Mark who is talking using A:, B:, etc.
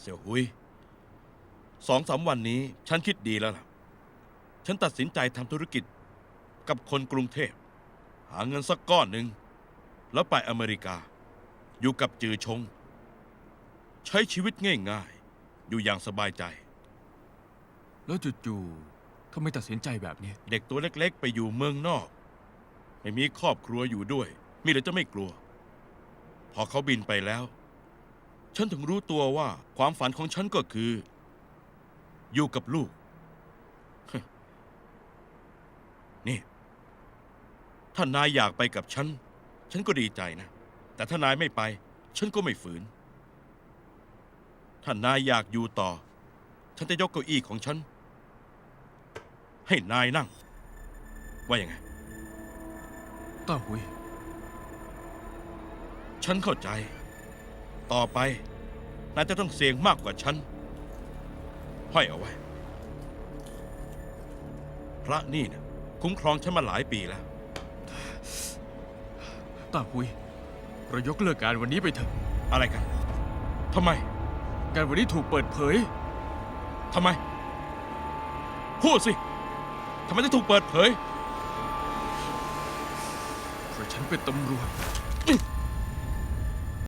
A: เสี่ยวหุยสองสามวันนี้ฉันคิดดีแล้วล่ะ ฉันตัดสินใจทำธุรกิจกับคนกรุงเทพ หาเงินสักก้อนหนึ่ง แล้วไปอเมริกา อยู่กับจือชง ใช้ชีวิตง่ายๆ อยู่อย่างสบายใจ
B: แล้วจู่ๆทำไมตัดสินใจแบบนี้
A: เด็กตัวเล็กๆ ไปอยู่เมืองนอก ไม่มีครอบครัวอยู่ด้วย มีแต่จะไม่กลัว พอเขาบินไปแล้ว ฉันถึงรู้ตัวว่าความฝันของฉันก็คือ อยู่กับลูก นี่ ถ้านายอยากไปกับฉัน ฉันก็ดีใจนะ แต่ถ้านายไม่ไป ฉันก็ไม่ฝืน ถ้านายอยากอยู่ต่อ ฉันจะยกเก้าอี้ของฉัน ให้นายนั่ง ว่ายังไง
B: ต้าหุย
A: ฉันเข้าใจ ต่อไปนายจะต้องเสี่ยงมากกว่าฉันห้อยเอาไว้ พระนี่นะคุ้มครองฉันมาหลายปีแล้ว
B: ต้าหุยเรายกเลิกการวันนี้ไปเถอะ
A: อะไรกันทำไม
B: การวันนี้ถูกเปิดเผย
A: ทำไม พูดสิทำไมถึงถูกเปิดเผย
B: เพราะฉันเป็นตำรวจ